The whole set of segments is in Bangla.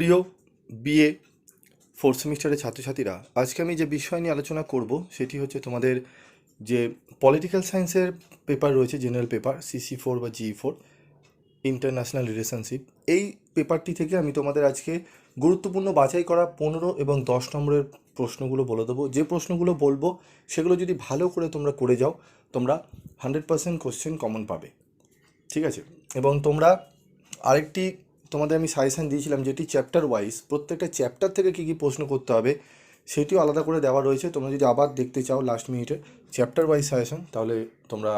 প্রিয় বিএ ফোর্থ সেমিস্টারের ছাত্রছাত্রীরা, আজকে আমি যে বিষয় নিয়ে আলোচনা করব সেটি হচ্ছে তোমাদের যে পলিটিক্যাল সায়েন্সের পেপার রয়েছে জেনারেল পেপার সিসি ফোর বা জি ফোর ইন্টারন্যাশনাল রিলেশনশিপ এই পেপারটি থেকে আমি তোমাদের আজকে গুরুত্বপূর্ণ বাছাই করা পনেরো এবং দশ নম্বরের প্রশ্নগুলো বলে দেবো। যে প্রশ্নগুলো বলব সেগুলো যদি ভালো করে তোমরা করে যাও, তোমরা হান্ড্রেড পার্সেন্ট কোশ্চেন কমন পাবে। ঠিক আছে? এবং তোমরা আরেকটি তোমাদের আমি সাজেশান দিয়েছিলাম যেটি চ্যাপ্টার ওয়াইজ প্রত্যেকটা চ্যাপ্টার থেকে কী কী প্রশ্ন করতে হবে, সেটিও আলাদা করে দেওয়া রয়েছে। তোমরা যদি আবার দেখতে চাও লাস্ট মিনিটে চ্যাপ্টার ওয়াইজ সাজেশান তাহলে তোমরা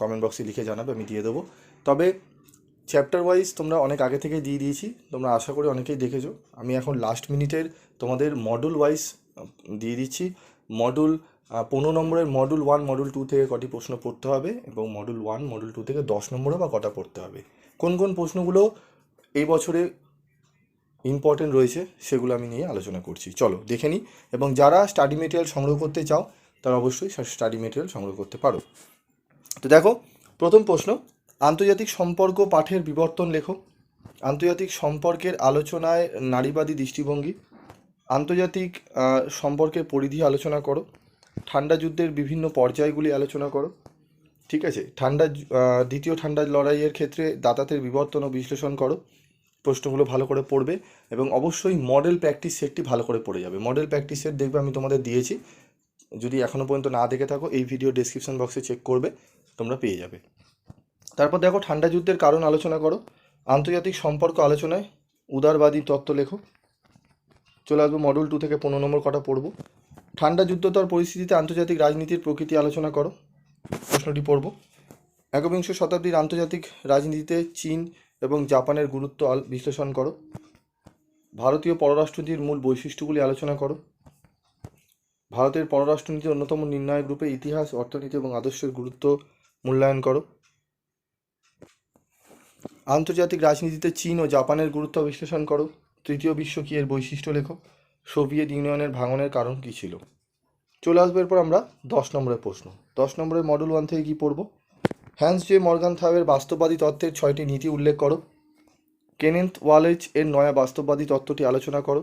কমেন্ট বক্সে লিখে জানাবে, আমি দিয়ে দেবো। তবে চ্যাপ্টার ওয়াইজ তোমরা অনেক আগে থেকে দিয়ে দিয়েছি, তোমরা আশা করি অনেকেই দেখেছ। আমি এখন লাস্ট মিনিটের তোমাদের মডুল ওয়াইজ দিয়ে দিচ্ছি। মডুল পনেরো নম্বরের মডুল ওয়ান মডুল টু থেকে কটি প্রশ্ন পড়তে হবে এবং মডুল ওয়ান মডুল টু থেকে দশ নম্বরে বা কটা পড়তে হবে। কোন কোন প্রশ্নগুলো এই বছরে ইম্পর্টেন্ট রয়েছে, সেগুলো আমি নিয়ে আলোচনা করছি। চলো, দেখে নিই। এবং যারা স্টাডি মেটেরিয়াল সংগ্রহ করতে চাও, তারা অবশ্যই স্টাডি মেটেরিয়াল সংগ্রহ করতে পারো। তো দেখো, প্রথম প্রশ্ন, আন্তর্জাতিক সম্পর্ক পাঠের বিবর্তন লেখো। আন্তর্জাতিক সম্পর্কের আলোচনায় নারীবাদী দৃষ্টিভঙ্গি। আন্তর্জাতিক সম্পর্কের পরিধি আলোচনা করো। ঠান্ডা যুদ্ধের বিভিন্ন পর্যায়গুলি আলোচনা করো। ঠিক আছে? ঠান্ডা দ্বিতীয় ঠান্ডা লড়াইয়ের ক্ষেত্রে দাতাতের বিবর্তন ও বিশ্লেষণ করো। প্রশ্নগুলো ভালো করে পড়বে এবং অবশ্যই মডেল প্র্যাকটিস সেটটি ভালো করে পড়ে যাবে। মডেল প্র্যাকটিস সেট দেখবে আমি তোমাদের দিয়েছি। যদি এখনও পর্যন্ত না দেখে থাকো, এই ভিডিও ডেসক্রিপশন বক্সে চেক করবে, তোমরা পেয়ে যাবে। তারপর দেখো, ঠান্ডা যুদ্ধের কারণ আলোচনা করো। আন্তর্জাতিক সম্পর্ক আলোচনায় উদারবাদী তত্ত্ব লেখো। চলে আসব মডেল টু থেকে পনেরো নম্বর কটা পড়ব। ঠান্ডা যুদ্ধতর পরিস্থিতিতে আন্তর্জাতিক রাজনীতির প্রকৃতি আলোচনা করো। প্রশ্নটি পড়ব। একবিংশ শতাব্দীর আন্তর্জাতিক রাজনীতিতে চীন এবং জাপানের গুরুত্ব বিশ্লেষণ করো। ভারতীয় পররাষ্ট্রনীতির মূল বৈশিষ্ট্যগুলি আলোচনা করো। ভারতের পররাষ্ট্রনীতির অন্যতম নির্ণায়ক রূপে ইতিহাস, অর্থনীতি এবং আদর্শের গুরুত্ব মূল্যায়ন করো। আন্তর্জাতিক রাজনীতিতে চীন ও জাপানের গুরুত্ব বিশ্লেষণ করো। তৃতীয় বিশ্ব কি এর বৈশিষ্ট্য লেখো? সোভিয়েত ইউনিয়নের ভাঙনের কারণ কী ছিল? চলে আসবে এরপর আমরা দশ নম্বরের প্রশ্ন। দশ নম্বরের মডেল ওয়ান থেকে কী পড়ব? হ্যান্স জে মর্গান থাবের বাস্তববাদী তত্ত্বের ছয়টি নীতি উল্লেখ করো। কেনেন্থ ওয়ালেজ এর নয়া বাস্তববাদী তত্ত্বটি আলোচনা করো।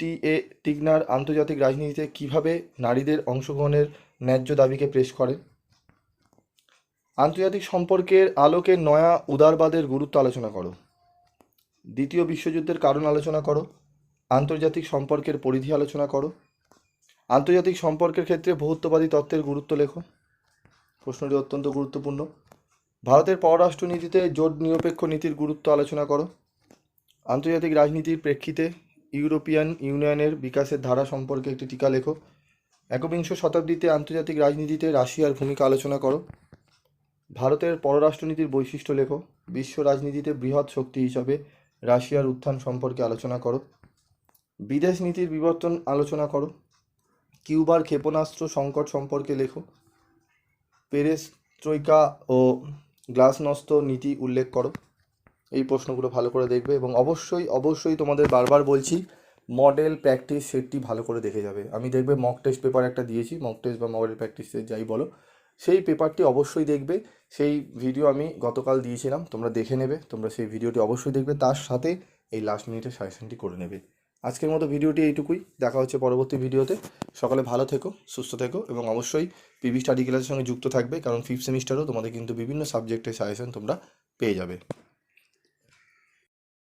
টি এ টিগনার আন্তর্জাতিক রাজনীতিতে কীভাবে নারীদের অংশগ্রহণের ন্যায্য দাবিকে পেশ করেন আন্তর্জাতিক সম্পর্কের আলোকে নয়া উদারবাদের গুরুত্ব আলোচনা করো। দ্বিতীয় বিশ্বযুদ্ধের কারণ আলোচনা করো। আন্তর্জাতিক সম্পর্কের পরিধি আলোচনা করো। আন্তর্জাতিক সম্পর্কের ক্ষেত্রে বহুত্ববাদী তত্ত্বের গুরুত্ব লেখো। প্রশ্নটি অত্যন্ত গুরুত্বপূর্ণ। ভারতের পররাষ্ট্রনীতিতে জোট নিরপেক্ষ নীতির গুরুত্ব আলোচনা করো। আন্তর্জাতিক রাজনীতির প্রেক্ষিতে ইউরোপিয়ান ইউনিয়নের বিকাশের ধারা সম্পর্কে একটি টিকা লেখো। একবিংশ শতাব্দীতে আন্তর্জাতিক রাজনীতিতে রাশিয়ার ভূমিকা আলোচনা করো। ভারতের পররাষ্ট্রনীতির বৈশিষ্ট্য লেখো। বিশ্ব রাজনীতিতে বৃহৎ শক্তি হিসাবে রাশিয়ার উত্থান সম্পর্কে আলোচনা করো। বিদেশ নীতির বিবর্তন আলোচনা করো। কিউবার ক্ষেপণাস্ত্র সংকট সম্পর্কে লেখো। পেরেস ত্রৈকা ও গ্লাসনস্ত নীতি উল্লেখ করো। এই প্রশ্নগুলো ভালো করে দেখবে এবং অবশ্যই অবশ্যই তোমাদের বারবার বলছি মডেল প্র্যাকটিস সেটটি ভালো করে দেখে যাবে। আমি দেখবে মক টেস্ট পেপার একটা দিয়েছি মক টেস্ট বা মডেল প্র্যাকটিস যাই বলো। সেই পেপারটি অবশ্যই দেখবে, সেই ভিডিও আমি গতকাল দিয়েছিলাম, তোমরা দেখে নেবে, তোমরা সেই ভিডিওটি অবশ্যই দেখবে, তার সাথে এই লাস্ট মিনিটের সাজেশনটি করে নেবে। আজকের মতো ভিডিওটি এইটুকুই। দেখা হচ্ছে পরবর্তী ভিডিওতে। সকালে ভালো থেকো, সুস্থ থেকো এবং অবশ্যই পিবি স্টাডি ক্লাসের সঙ্গে যুক্ত থাকবে কারণ ফিফথ সেমিস্টারও তোমাদের কিন্তু বিভিন্ন সাবজেক্টের সাজেশন তোমরা পেয়ে যাবে।